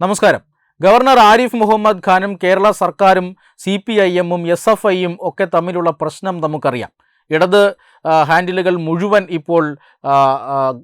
നമസ്കാരം. ഗവർണർ ആരിഫ് മുഹമ്മദ് ഖാനും കേരള സർക്കാരും സി പി ഐ എമ്മും എസ് എഫ് ഐയും ഒക്കെ തമ്മിലുള്ള പ്രശ്നം നമുക്കറിയാം. ഇടത് ഹാൻഡിലുകൾ മുഴുവൻ ഇപ്പോൾ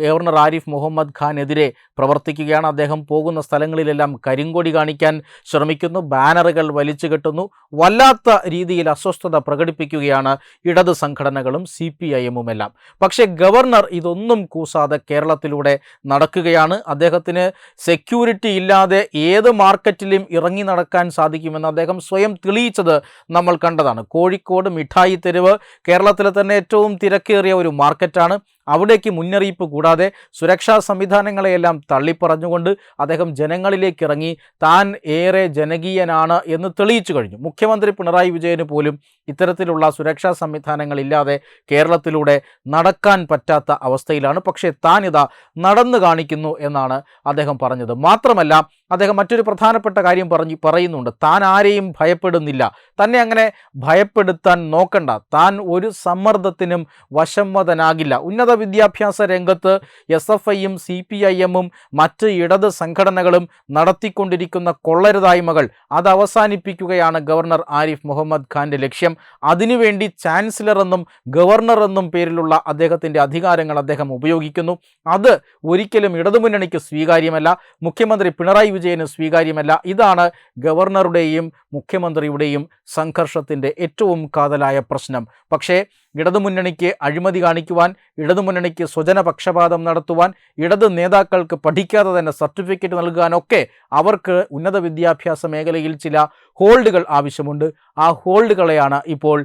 ഗവർണർ ആരിഫ് മുഹമ്മദ് ഖാനെതിരെ പ്രവർത്തിക്കുകയാണ്. അദ്ദേഹം പോകുന്ന സ്ഥലങ്ങളിലെല്ലാം കരിങ്കൊടി കാണിക്കാൻ ശ്രമിക്കുന്നു. ബാനറുകൾ വലിച്ചു കെട്ടുന്നു. വല്ലാത്ത രീതിയിൽ അസ്വസ്ഥത പ്രകടിപ്പിക്കുകയാണ് ഇടത് സംഘടനകളും സി പി ഐ എമ്മും എല്ലാം പക്ഷേ ഗവർണർ ഇതൊന്നും കൂസാതെ കേരളത്തിലൂടെ നടക്കുകയാണ്. അദ്ദേഹത്തിന് സെക്യൂരിറ്റി ഇല്ലാതെ ഏത് മാർക്കറ്റിലും ഇറങ്ങി നടക്കാൻ സാധിക്കുമെന്ന് അദ്ദേഹം സ്വയം തെളിയിച്ചത് നമ്മൾ കണ്ടതാണ്. കോഴിക്കോട് മിഠായി തെരുവ് കേരളത്തിലെ തന്നെ ഏറ്റവും തിരക്കേറിയ ഒരു മാർക്കറ്റാണ് അവിടേക്ക് മുന്നറിയിപ്പ് കൂടാതെ സുരക്ഷാ സംവിധാനങ്ങളെയെല്ലാം തള്ളിപ്പറഞ്ഞുകൊണ്ട് അദ്ദേഹം ജനങ്ങളിലേക്ക് ഇറങ്ങി താൻ ഏറെ ജനകീയനാണ് എന്ന് തെളിയിച്ചു കഴിഞ്ഞു. മുഖ്യമന്ത്രി പിണറായി വിജയന് പോലും ഇത്തരത്തിലുള്ള സുരക്ഷാ സംവിധാനങ്ങളില്ലാതെ കേരളത്തിലൂടെ നടക്കാൻ പറ്റാത്ത അവസ്ഥയിലാണ്. പക്ഷേ താൻ ഇതാ നടന്നു കാണിക്കുന്നു എന്നാണ് അദ്ദേഹം പറഞ്ഞത്. മാത്രമല്ല അദ്ദേഹം മറ്റൊരു പ്രധാനപ്പെട്ട കാര്യം പറഞ്ഞു പറയുന്നുണ്ട്. താൻ ആരെയും ഭയപ്പെടുന്നില്ല. തന്നെ അങ്ങനെ ഭയപ്പെടുത്താൻ നോക്കണ്ട. താൻ ഒരു സമ്മർദ്ദത്തിനും വശംവദനാകില്ല ഉന്നത വിദ്യാഭ്യാസ രംഗത്ത് എസ് എഫ് ഐയും സി പി ഐ എമ്മും മറ്റ് ഇടത് സംഘടനകളും നടത്തിക്കൊണ്ടിരിക്കുന്ന കൊള്ളരുതായ്മകൾ അത് അവസാനിപ്പിക്കുകയാണ് ഗവർണർ ആരിഫ് മുഹമ്മദ് ഖാന്റെ ലക്ഷ്യം. അതിനുവേണ്ടി ചാൻസലർ എന്നും ഗവർണർ എന്നും പേരിലുള്ള അദ്ദേഹത്തിന്റെ അധികാരങ്ങൾ അദ്ദേഹം ഉപയോഗിക്കുന്നു. അത് ഒരിക്കലും ഇടതുമുന്നണിക്ക് സ്വീകാര്യമല്ല മുഖ്യമന്ത്രി പിണറായി വിജയന് സ്വീകാര്യമല്ല. ഇതാണ് ഗവർണറുടെയും മുഖ്യമന്ത്രിയുടെയും സംഘർഷത്തിന്റെ ഏറ്റവും കാതലായ പ്രശ്നം. പക്ഷേ ഇടതുമുന്നണിക്ക് അഴിമതി കാണിക്കുവാൻ ഇടതുമുന്നണിക്ക് സ്വജനപക്ഷപാതം നടത്തുവാൻ ഇടത് നേതാക്കൾക്ക് പഠിക്കാതെ തന്നെ സർട്ടിഫിക്കറ്റ് നൽകാനൊക്കെ അവർക്ക് ഉന്നത വിദ്യാഭ്യാസ മേഖലയിൽ ചില ഹോൾഡുകൾ ആവശ്യമുണ്ട്. ആ ഹോൾഡുകളെയാണ് ഇപ്പോൾ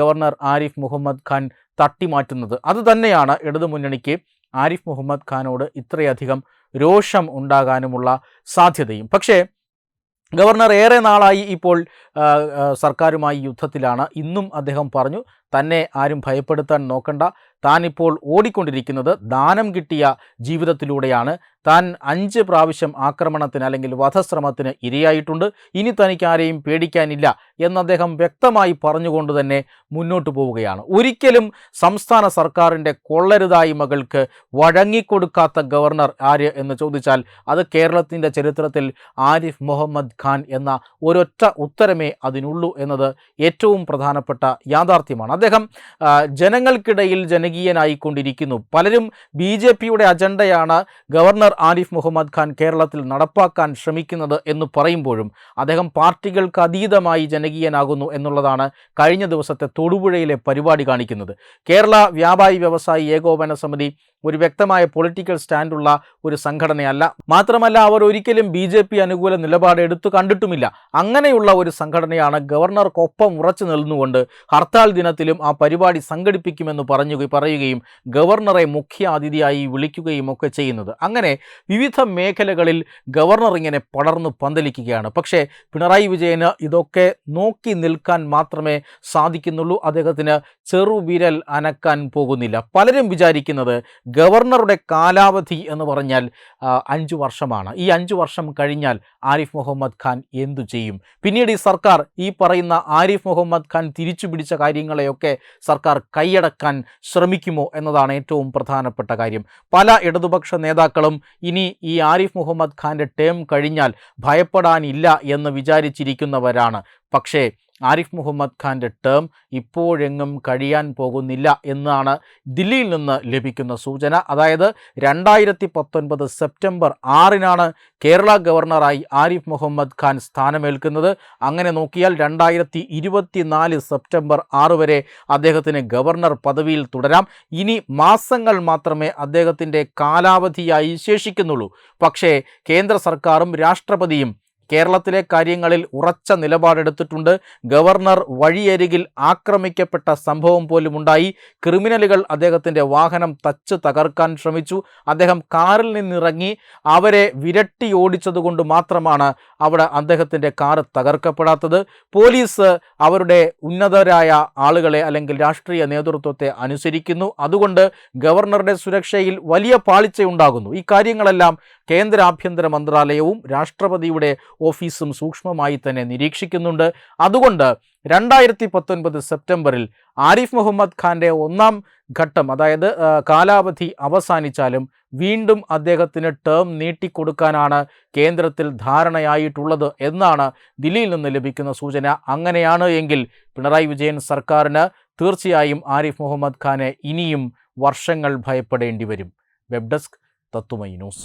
ഗവർണർ ആരിഫ് മുഹമ്മദ് ഖാൻ തട്ടിമാറ്റുന്നത്. അതുതന്നെയാണ് ഇടതുമുന്നണിക്ക് ആരിഫ് മുഹമ്മദ് ഖാനോട് ഇത്രയധികം രോഷം ഉണ്ടാകാനുമുള്ള സാധ്യതയും. പക്ഷേ ഗവർണർ ഏറെ നാളായി ഇപ്പോൾ സർക്കാരുമായി യുദ്ധത്തിലാണ്. ഇന്നും അദ്ദേഹം പറഞ്ഞു തന്നെ ആരും ഭയപ്പെടുത്താൻ നോക്കണ്ട. താൻ ഇപ്പോൾ ഓടിക്കൊണ്ടിരിക്കുന്നത് ദാനം കിട്ടിയ ജീവിതത്തിലൂടെയാണ്. താൻ അഞ്ച് പ്രാവശ്യം ആക്രമണത്തിന് അല്ലെങ്കിൽ വധശ്രമത്തിന് ഇരയായിട്ടുണ്ട്. ഇനി തനിക്ക് ആരെയും പേടിക്കാനില്ല എന്ന് അദ്ദേഹം വ്യക്തമായി പറഞ്ഞുകൊണ്ട് തന്നെ മുന്നോട്ട് പോവുകയാണ്. ഒരിക്കലും സംസ്ഥാന സർക്കാരിന്റെ കൊള്ളരുതായ്മകൾക്ക് വഴങ്ങിക്കൊടുക്കാത്ത ഗവർണർ ആര് എന്ന് ചോദിച്ചാൽ അത് കേരളത്തിന്റെ ചരിത്രത്തിൽ ആരിഫ് മുഹമ്മദ് ഖാൻ എന്ന ഒരൊറ്റ ഉത്തരമേ അതിനുള്ളൂ എന്നത് ഏറ്റവും പ്രധാനപ്പെട്ട യാഥാർത്ഥ്യമാണ്. അദ്ദേഹം ജനങ്ങൾക്കിടയിൽ ജനങ്ങൾക്കിടയിൽ ജനകീയനായിക്കൊണ്ടിരിക്കുന്നു പലരും ബി ജെ പിയുടെ അജണ്ടയാണ് ഗവർണർ ആരിഫ് മുഹമ്മദ് ഖാൻ കേരളത്തിൽ നടപ്പാക്കാൻ ശ്രമിക്കുന്നത് എന്ന് പറയുമ്പോഴും അദ്ദേഹം പാർട്ടികൾക്ക് അതീതമായി ജനകീയനാകുന്നു എന്നുള്ളതാണ് കഴിഞ്ഞ ദിവസത്തെ തൊടുപുഴയിലെ പരിപാടി കാണിക്കുന്നത്. കേരള വ്യാപാരി വ്യവസായി ഏകോപന സമിതി ഒരു വ്യക്തമായ പൊളിറ്റിക്കൽ സ്റ്റാൻഡുള്ള ഒരു സംഘടനയല്ല. മാത്രമല്ല അവർ ഒരിക്കലും ബി ജെ പി അനുകൂല നിലപാട് എടുത്തു കണ്ടിട്ടുമില്ല. അങ്ങനെയുള്ള ഒരു സംഘടനയാണ് ഗവർണർക്കൊപ്പം ഉറച്ചു നിന്നുകൊണ്ട് ഹർത്താൽ ദിനത്തിലും ആ പരിപാടി സംഘടിപ്പിക്കുമെന്ന് പറഞ്ഞു പറയുകയും ഗവർണറെ മുഖ്യ അതിഥിയായി വിളിക്കുകയും ഒക്കെ ചെയ്യുന്നത്. അങ്ങനെ വിവിധ മേഖലകളിൽ ഗവർണർ ഇങ്ങനെ പടർന്നു പന്തലിക്കുകയാണ്. പക്ഷേ പിണറായി വിജയന് ഇതൊക്കെ നോക്കി നിൽക്കാൻ മാത്രമേ സാധിക്കുന്നുള്ളൂ. അദ്ദേഹത്തിന് ചെറുവിരൽ അനക്കാൻ പോകുന്നില്ല. പലരും വിചാരിക്കുന്നത് ഗവർണറുടെ കാലാവധി എന്ന് പറഞ്ഞാൽ അഞ്ചു വർഷമാണ്. ഈ അഞ്ചു വർഷം കഴിഞ്ഞാൽ ആരിഫ് മുഹമ്മദ് ഖാൻ എന്തു ചെയ്യും? പിന്നീട് ഈ സർക്കാർ ഈ പറയുന്ന ആരിഫ് മുഹമ്മദ് ഖാൻ തിരിച്ചു പിടിച്ച കാര്യങ്ങളെയൊക്കെ സർക്കാർ കൈയടക്കാൻ ശ്രമിക്കുമോ എന്നതാണ് ഏറ്റവും പ്രധാനപ്പെട്ട കാര്യം. പല ഇടതുപക്ഷ നേതാക്കളും ഇനി ഈ ആരിഫ് മുഹമ്മദ് ഖാന്റെ ടേം കഴിഞ്ഞാൽ ഭയപ്പെടാനില്ല എന്ന് വിചാരിച്ചിരിക്കുന്നവരാണ്. പക്ഷേ ആരിഫ് മുഹമ്മദ് ഖാന്റെ ടേം ഇപ്പോഴെങ്ങും കഴിയാൻ പോകുന്നില്ല എന്നാണ് ദില്ലിയിൽ നിന്ന് ലഭിക്കുന്ന സൂചന. അതായത് രണ്ടായിരത്തി പത്തൊൻപത് സെപ്റ്റംബർ ആറിനാണ് കേരള ഗവർണറായി ആരിഫ് മുഹമ്മദ് ഖാൻ സ്ഥാനമേൽക്കുന്നത്. അങ്ങനെ നോക്കിയാൽ രണ്ടായിരത്തി ഇരുപത്തിനാല് സെപ്റ്റംബർ ആറ് വരെ അദ്ദേഹത്തിന് ഗവർണർ പദവിയിൽ തുടരാം. ഇനി മാസങ്ങൾ മാത്രമേ അദ്ദേഹത്തിന്റെ കാലാവധിയായി ശേഷിക്കുന്നുള്ളൂ. പക്ഷേ കേന്ദ്ര സർക്കാരും രാഷ്ട്രപതിയും കേരളത്തിലെ കാര്യങ്ങളിൽ ഉറച്ച നിലപാടെടുത്തിട്ടുണ്ട്. ഗവർണർ വഴിയരികിൽ ആക്രമിക്കപ്പെട്ട സംഭവം പോലും ഉണ്ടായി ക്രിമിനലുകൾ അദ്ദേഹത്തിന്റെ വാഹനം തച്ച് തകർക്കാൻ ശ്രമിച്ചു. അദ്ദേഹം കാറിൽ നിന്നിറങ്ങി അവരെ വിരട്ടി ഓടിച്ചതുകൊണ്ട് മാത്രമാണ് അവിടെ അദ്ദേഹത്തിന്റെ കാറ് തകർക്കപ്പെടാത്തത്. പോലീസ് അവരുടെ ഉന്നതരായ ആളുകളെ അല്ലെങ്കിൽ രാഷ്ട്രീയ നേതൃത്വത്തെ അനുസരിക്കുന്നു. അതുകൊണ്ട് ഗവർണറുടെ സുരക്ഷയിൽ വലിയ പാളിച്ചയുണ്ടാകുന്നു. ഈ കാര്യങ്ങളെല്ലാം കേന്ദ്ര ആഭ്യന്തര മന്ത്രാലയവും രാഷ്ട്രപതിയുടെ ഓഫീസും സൂക്ഷ്മമായി തന്നെ നിരീക്ഷിക്കുന്നുണ്ട്. അതുകൊണ്ട് രണ്ടായിരത്തി പത്തൊൻപത് സെപ്റ്റംബറിൽ ആരിഫ് മുഹമ്മദ് ഖാന്റെ ഒന്നാം ഘട്ടം അതായത് കാലാവധി അവസാനിച്ചാലും വീണ്ടും അദ്ദേഹത്തിന് ടേം നീട്ടിക്കൊടുക്കാനാണ് കേന്ദ്രത്തിൽ ധാരണയായിട്ടുള്ളത് എന്നാണ് ദില്ലിയിൽ നിന്ന് ലഭിക്കുന്ന സൂചന. അങ്ങനെയാണ് എങ്കിൽ പിണറായി വിജയൻ സർക്കാരിന് തീർച്ചയായും ആരിഫ് മുഹമ്മദ് ഖാനെ ഇനിയും വർഷങ്ങൾ ഭയപ്പെടേണ്ടി വരും. വെബ് ഡെസ്ക് തത്തുമൈ ന്യൂസ്.